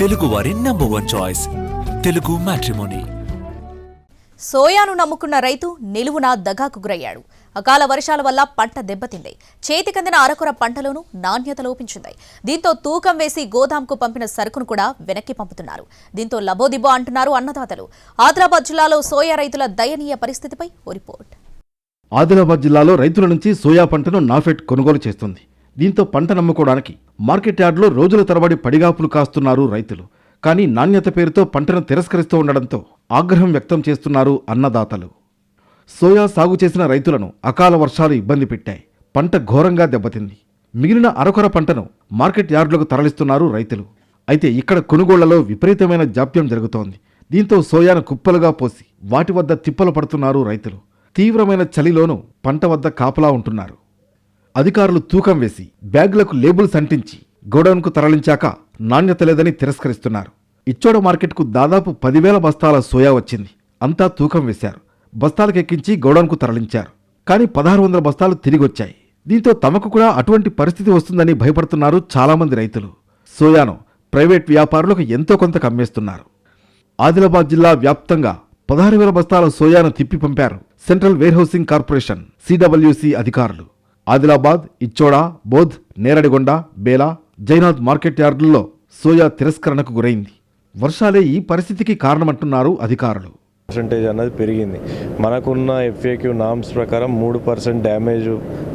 తెలుగువారి number one choice Telugu matrimony సోయాను నమ్ముకున్న రైతు నిలువున దగాకు గురయ్యాడు అకాల వర్షాల వల్ల పంట దెబ్బతింది. చేతికందిన అరకొర పంటలోనూ నాణ్యత లోపించింది. దీంతో తూకం వేసి గోదాంకు పంపిన సరుకును కూడా వెనక్కి పంపుతున్నారు. దీంతో లబోదిబో అంటున్నారు అన్నదాతలు. ఆదిలాబాద్ జిల్లాలో సోయా రైతుల దయనీయ పరిస్థితిపై ఓ రిపోర్ట్. ఆదిలాబాద్ జిల్లాలో రైతుల నుంచి సోయా పంటను నాఫెడ్ కొనుగోలు చేస్తుంది. దీంతో పంట నమ్ముకోవడానికి మార్కెట్ యార్డులో రోజుల తరబడి పడిగాపులు కాస్తున్నారు రైతులు. కానీ నాణ్యత పేరుతో పంటను తిరస్కరిస్తూ ఉండడంతో ఆగ్రహం వ్యక్తం చేస్తున్నారు అన్నదాతలు. సోయా సాగు చేసిన రైతులను అకాల వర్షాలు ఇబ్బంది పెట్టాయి. పంట ఘోరంగా దెబ్బతింది. మిగిలిన అరకొర పంటను మార్కెట్ యార్డులకు తరలిస్తున్నారు రైతులు. అయితే ఇక్కడ కొనుగోళ్ళలో విపరీతమైన జాప్యం జరుగుతోంది. దీంతో సోయాను కుప్పలుగా పోసి వాటి వద్ద తిప్పలు పడుతున్నారు రైతులు. తీవ్రమైన చలిలోనూ పంట వద్ద కాపలా ఉంటున్నారు. అధికారులు తూకం వేసి బ్యాగులకు లేబుల్స్ అంటించి గోడౌన్కు తరలించాక నాణ్యత లేదని తిరస్కరిస్తున్నారు. ఇచ్చోడ మార్కెట్కు దాదాపు పదివేల బస్తాల సోయా వచ్చింది. అంతా తూకం వేశారు. బస్తాలకెక్కించి గోడౌన్కు తరలించారు. కానీ పదహారు వందల బస్తాలు తిరిగొచ్చాయి. దీంతో తమకు కూడా అటువంటి పరిస్థితి వస్తుందని భయపడుతున్నారు చాలామంది రైతులు. సోయాను ప్రైవేట్ వ్యాపారులకు ఎంతో కొంత కమ్మేస్తున్నారు. ఆదిలాబాద్ జిల్లా వ్యాప్తంగా పదహారు వేల బస్తాల సోయాను తిప్పి పంపారు సెంట్రల్ వేర్హౌసింగ్ కార్పొరేషన్ సిడబ్ల్యూసి అధికారులు. ఆదిలాబాద్ ఇచ్చోడా బోధ్ నేరడిగొండ బేలా జైనాథ్ మార్కెట్ యార్డుల్లో సోయా తిరస్కరణకు గురైంది. వర్షాలే ఈ పరిస్థితికి కారణమంటున్నారు అధికారులు. పర్సంటేజ్ అన్నది పెరిగింది. మనకున్న ఎఫ్ఏక్యూ నామ్స్ ప్రకారం మూడు పర్సెంట్ డ్యామేజ్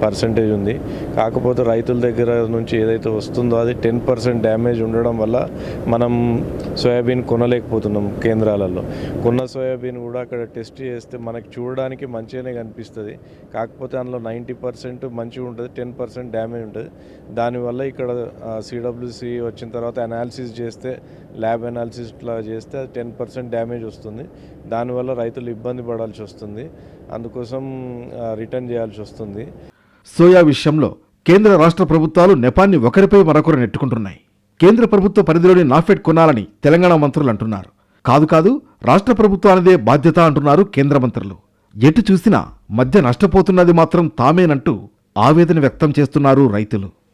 పర్సంటేజ్ ఉంది. కాకపోతే రైతుల దగ్గర నుంచి ఏదైతే వస్తుందో అది టెన్ పర్సెంట్ డ్యామేజ్ ఉండడం వల్ల మనం సోయాబీన్ కొనలేకపోతున్నాం కేంద్రాలలో. కొన్న సోయాబీన్ కూడా అక్కడ టెస్ట్ చేస్తే మనకి చూడడానికి మంచిగానే కనిపిస్తుంది. కాకపోతే అందులో నైంటీ పర్సెంట్ మంచిగా ఉంటుంది టెన్ పర్సెంట్ డ్యామేజ్ ఉంటుంది. దానివల్ల ఇక్కడ సిడబ్ల్యూసి వచ్చిన తర్వాత అనాలిసిస్ చేస్తే ల్యాబ్ అనాలిసిస్ ఇట్లా చేస్తే టెన్ పర్సెంట్ డ్యామేజ్ వస్తుంది. దానివల్ల రైతులు ఇబ్బంది పడాల్సి వస్తుంది. అందుకోసం రిటర్న్ చేయాల్సి వస్తుంది. సోయా విషయంలో కేంద్ర రాష్ట్ర ప్రభుత్వాలు నెపాన్ని ఒకరిపై మరొకరు నెట్టుకుంటున్నాయి. కేంద్ర ప్రభుత్వ పరిధిలోని నాఫెడ్ కొనాలని తెలంగాణ మంత్రులు అంటున్నారు. కాదు కాదు రాష్ట్ర ప్రభుత్వానిదే బాధ్యత అంటున్నారు కేంద్ర మంత్రులు. ఎటు చూసినా మధ్య నష్టపోతున్నది మాత్రం తామేనంటూ ఆవేదన వ్యక్తం చేస్తున్నారు రైతులు.